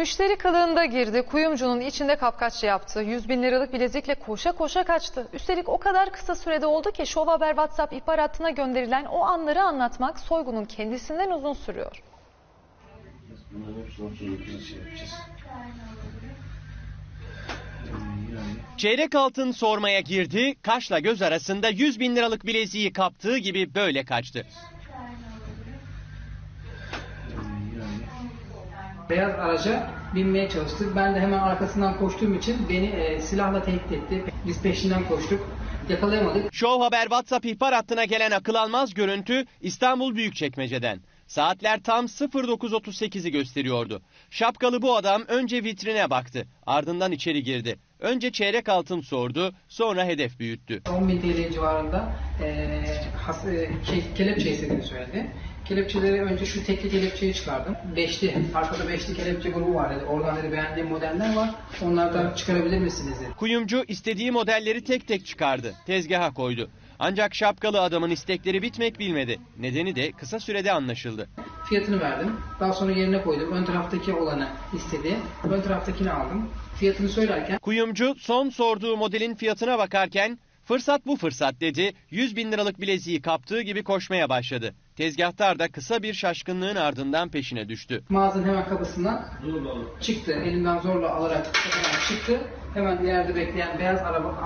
Müşteri kılığında girdi. Kuyumcunun içinde kapkaççı yaptı. 100 bin liralık bilezikle koşa koşa kaçtı. Üstelik o kadar kısa sürede oldu ki Şov Haber WhatsApp ihbar hattına gönderilen o anları anlatmak soygunun kendisinden uzun sürüyor. Çeyrek altın sormaya girdi, kaşla göz arasında 100 bin liralık bileziği kaptığı gibi böyle kaçtı. Beyaz araca binmeye çalıştık. Ben de hemen arkasından koştuğum için beni e, silahla tehdit etti. Biz peşinden koştuk. Yakalayamadık. Show Haber WhatsApp ihbar hattına gelen akıl almaz görüntü İstanbul Büyükçekmece'den. Saatler tam 09.38'i gösteriyordu. Şapkalı bu adam önce vitrine baktı, ardından içeri girdi. Önce çeyrek altın sordu, sonra hedef büyüttü. 10 bin TL civarında e, has, e, ke- kelepçe istediğini söyledi. Kelepçeleri önce şu tekli kelepçeyi çıkardım. Beşli, arkada beşli kelepçe grubu var dedi. Oradan dedi beğendiğim modeller var. Onlardan çıkarabilir misiniz dedi. Kuyumcu istediği modelleri tek tek çıkardı, tezgaha koydu. Ancak şapkalı adamın istekleri bitmek bilmedi. Nedeni de kısa sürede anlaşıldı. Fiyatını verdim. Daha sonra yerine koydum. Ön taraftaki olanı istedi. Ön taraftakini aldım. Fiyatını söylerken Kuyumcu son sorduğu modelin fiyatına bakarken fırsat bu fırsat dedi. 100 bin liralık bileziği kaptığı gibi koşmaya başladı. Tezgahtar da kısa bir şaşkınlığın ardından peşine düştü. mağazanın hemen kapısından çıktı. Elimden zorla alarak çıktı. Hemen ileride bekleyen beyaz araba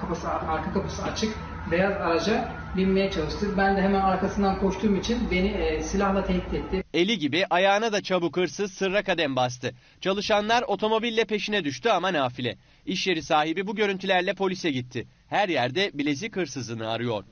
kapısı arka kapısı açık. Beyaz araca binmeye çalıştık. Ben de hemen arkasından koştuğum için beni e, silahla tehdit etti. Eli gibi ayağına da çabuk hırsız sırra kadem bastı. Çalışanlar otomobille peşine düştü ama nafile. İş yeri sahibi bu görüntülerle polise gitti. Her yerde bilezik hırsızını arıyor.